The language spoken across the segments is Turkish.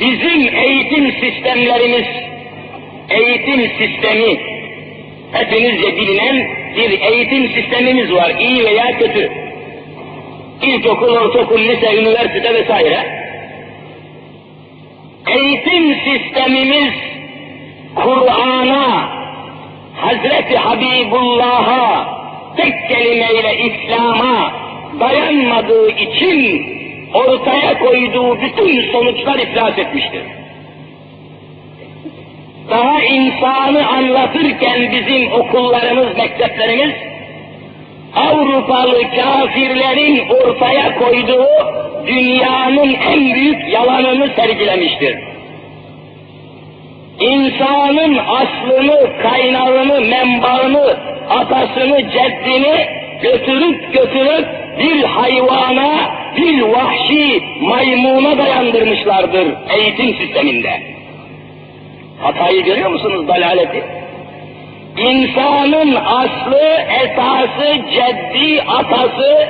Bizim eğitim sistemlerimiz, eğitim sistemi, hepinizce bilinen bir eğitim sistemimiz var, iyi veya kötü. İlkokul, ortaokul, lise, üniversite vesaire. Eğitim sistemimiz Kur'an'a, Hazreti Habibullah'a, tek kelimeyle İslam'a dayanmadığı için ortaya koyduğu bütün sonuçlar iflas etmiştir. Daha insanı anlatırken bizim okullarımız, mekteplerimiz, Avrupalı kafirlerin ortaya koyduğu dünyanın en büyük yalanını sergilemiştir. İnsanın aslını, kaynağını, menbaını, atasını, ceddini götürüp götürüp bir hayvana, vahşi maymuna dayandırmışlardır eğitim sisteminde. Hatayı görüyor musunuz dalaleti? İnsanın aslı, esası, ceddi, atası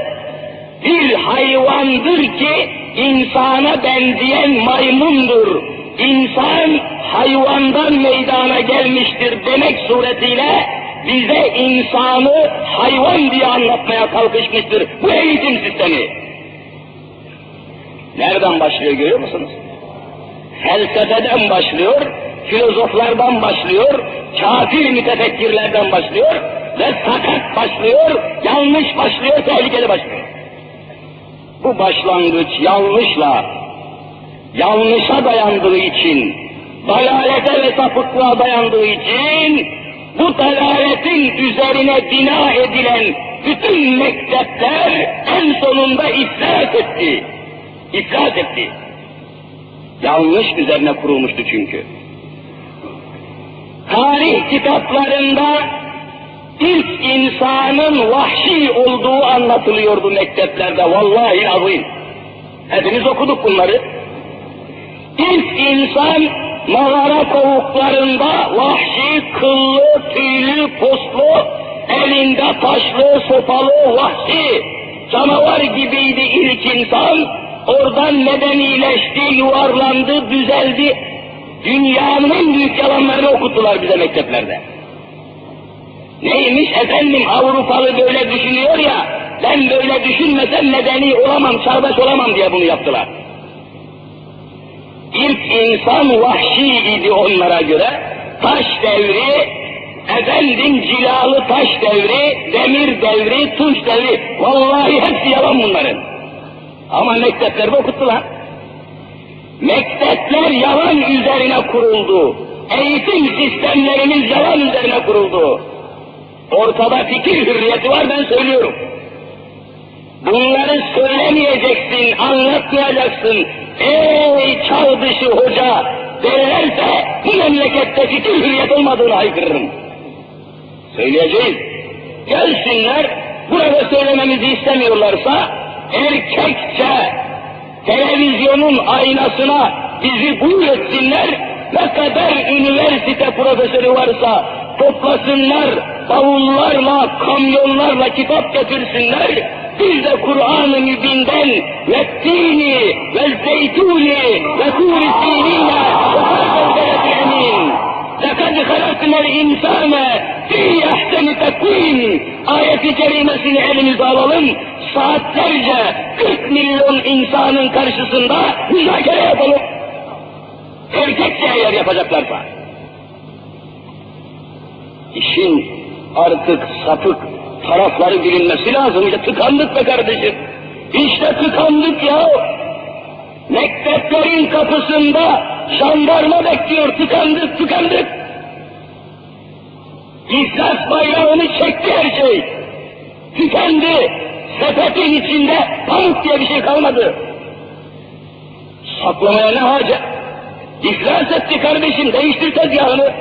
bir hayvandır ki insana benzeyen maymundur. İnsan hayvandan meydana gelmiştir demek suretiyle bize insanı hayvan diye anlatmaya kalkışmıştır bu eğitim sistemi. Nereden başlıyor görüyor musunuz? Felsefeden başlıyor, filozoflardan başlıyor, kafir mütefekkirlerden başlıyor ve sakat başlıyor, yanlış başlıyor, tehlikeli başlıyor. Bu başlangıç yanlışla, yanlışa dayandığı için, dalalete ve sapıklığa dayandığı için, bu dalaletin üzerine bina edilen bütün mektepler en sonunda iflas etti. İflas etti. Yanlış üzerine kurulmuştu çünkü. Tarih kitaplarında ilk insanın vahşi olduğu anlatılıyordu mekteplerde. Vallahi azim. Hepimiz okuduk bunları. İlk insan mağara kovuklarında vahşi, kıllı, tüylü, puslu, elinde taşlı, sopalı, vahşi, canavar gibiydi ilk insan. Oradan medenileşti, yuvarlandı, düzeldi. Dünyanın en büyük yalanlarını okuttular bize mekteplerde. Neymiş efendim Avrupalı böyle düşünüyor ya, ben böyle düşünmesem medeni olamam, çağdaş olamam diye bunu yaptılar. İlk insan vahşi idi onlara göre. Taş devri, efendim cilalı taş devri, demir devri, tunç devri. Vallahi hepsi yalan bunların. Ama mekteplerde okuttular. Mektepler yalan üzerine kuruldu. Eğitim sistemlerimiz yalan üzerine kuruldu. Ortada fikir hürriyeti var ben söylüyorum. Bunları söylemeyeceksin, anlatmayacaksın. Ey çağ dışı hoca derlerse bu memlekette fikir hürriyet olmadığını haykırırım. Söyleyeceğiz. Gelsinler, burada söylememizi istemiyorlarsa erkekçe televizyonun aynasına bizi buyur etsinler, ne kadar üniversite profesörü varsa toplasınlar, bavullarla, kamyonlarla kitap getirsinler, biz de Kur'an-ı Mübin'den ve tini ve zeytuni ve turi sinine ve emin. لَقَدْ خَلَقْنَا الْاِنْسَانَ فِي اَحْسَنِ تَقْوِيمٍ ayeti kerimesini elimize alalım, saatlerce 40 milyon insanın karşısında müzakere yapalım. Erkekçe eğer yapacaklarsa. İşin artık sapık tarafları bilinmesi lazım. İşte tıkandık be kardeşim. İşte tıkandık ya. Mekteplerin kapısında jandarma bekliyor. Tıkandık, tıkandık. İflas bayrağını çekti her şey. Tükendi. Sepetin içinde pamuk diye bir şey kalmadı. Saklamaya ne hacet? İflas etti kardeşim, değiştir tezgahını.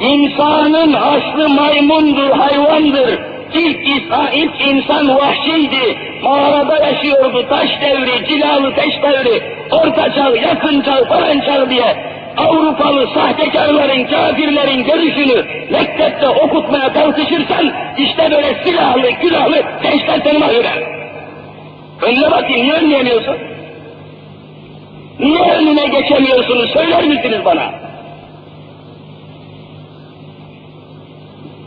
İnsanın aslı maymundur, hayvandır. İlk, insan, ilk insan vahşiydi. Mağarada yaşıyordu, taş devri, cilalı taş devri, orta çağ, yakın çağ, falan çağ diye. Avrupalı sahtekarların, kafirlerin görüşünü mektepte okutmaya kalkışırsan işte böyle silahlı, külahlı gençler seni mahveder. Önüne bakayım, niye önleyemiyorsun? niye geçemiyorsunuz söyler misiniz bana?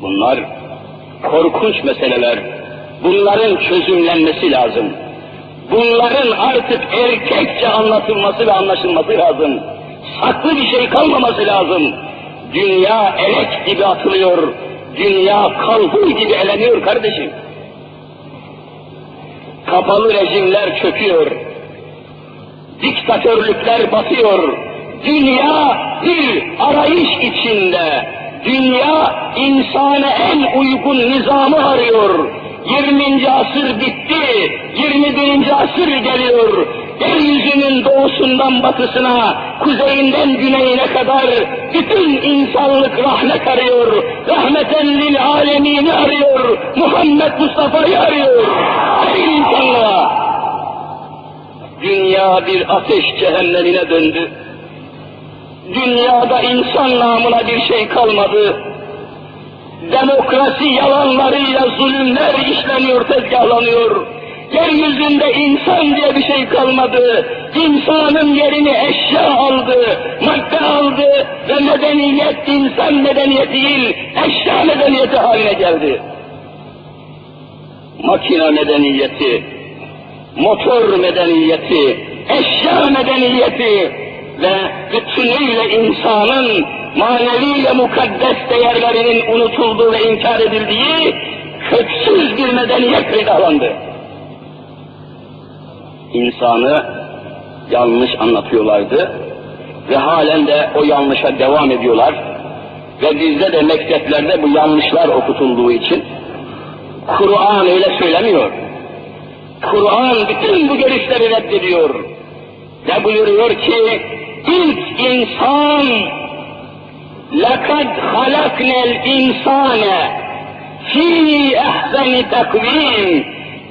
Bunlar korkunç meseleler. Bunların çözümlenmesi lazım. Bunların artık erkekçe anlatılması ve anlaşılması lazım. Saklı bir şey kalmaması lazım. Dünya elek gibi atılıyor. Dünya kalbur gibi eleniyor kardeşim. Kapalı rejimler çöküyor. Diktatörlükler batıyor. Dünya bir arayış içinde. Dünya insana en uygun nizamı arıyor. 20. asır bitti, 21. asır geliyor. Yeryüzünün doğusundan batısına, kuzeyinden güneyine kadar bütün insanlık rahmet arıyor. Rahmeten lil alemini arıyor. Muhammed Mustafa'yı arıyor. Ey insanlığa! Dünya bir ateş cehennemine döndü. Dünyada insan namına bir şey kalmadı. Demokrasi yalanlarıyla zulümler işleniyor, tezgahlanıyor. Yeryüzünde insan diye bir şey kalmadı. İnsanın yerini eşya aldı, madde aldı ve medeniyet insan medeniyeti değil, eşya medeniyeti haline geldi. Makina medeniyeti, motor medeniyeti, eşya medeniyeti ve bütünüyle insanın manevi ve mukaddes değerlerinin unutulduğu ve inkar edildiği köksüz bir medeniyet peydahlandı İnsanı yanlış anlatıyorlardı ve halen de o yanlışa devam ediyorlar. Ve bizde de mekteplerde bu yanlışlar okutulduğu için Kur'an öyle söylemiyor. Kur'an bütün bu görüşleri reddediyor. Ve buyuruyor ki ilk insan لَقَدْ خَلَقْنَا الْاِنْسَانَ ف۪ي اَحْسَنِ takvim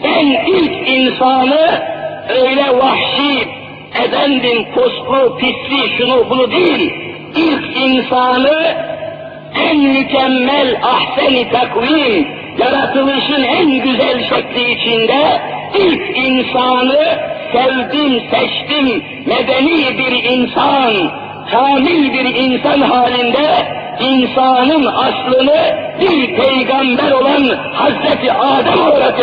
Ben ilk insanı öyle vahşi, efendim poslu, pisli, şunu bunu değil, ilk insanı en mükemmel ahseni takvim, yaratılışın en güzel şekli içinde ilk insanı sevdim, seçtim, medeni bir insan, kamil bir insan halinde insanın aslını bir peygamber olan Hazreti Adem olarak